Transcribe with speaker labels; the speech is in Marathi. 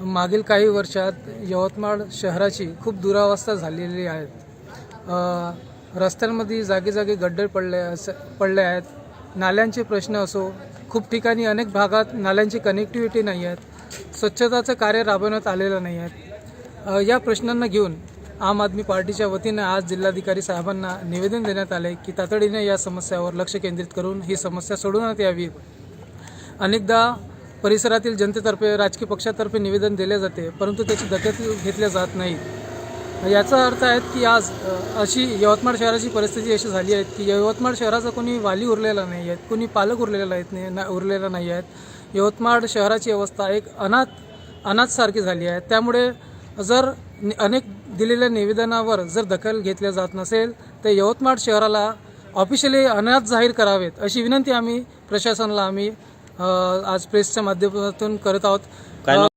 Speaker 1: मागील काही वर्षात यवतमाळ शहराची खूप दुरावस्था झालेली आहे. रस्त्यांमध्ये जागी गड्डे पडले अस पडले आहेत. नाल्यांचे प्रश्न असो खूप ठिकाणी अनेक भागात नाल्यांची कनेक्टिव्हिटी नाही आहेत. स्वच्छताचं कार्य राबवण्यात आलेलं नाही आहेत. या प्रश्नांना घेऊन आम आदमी पार्टीच्या वतीनं आज जिल्हाधिकारी साहेबांना निवेदन देण्यात आले की तातडीने या समस्यावर लक्ष केंद्रित करून ही समस्या सोडवण्यात यावी. अनेकदा परिसरातील जनतेतर्फे राजकीय पक्षातर्फे निवेदन दिले जाते परंतु त्याची दखल घेतल्या जात नाही. याचा अर्थ आहे की आज अशी यवतमाळ शहराची परिस्थिती अशी झाली आहे की यवतमाळ शहराचा कोणी वाली उरलेला नाही आहेत कोणी पालक उरलेला आहेत नाही ना- उरलेला नाही आहेत यवतमाळ शहराची अवस्था एक अनाथ अनाथसारखी झाली आहे. त्यामुळे जर अनेक दिलेल्या निवेदनावर जर दखल घेतल्या जात नसेल तर यवतमाळ शहराला ऑफिशियली अनाथ जाहीर करावेत अशी विनंती आम्ही प्रशासनाला आम्ही आज प्रेसच्या माध्यमातून करत आहोत.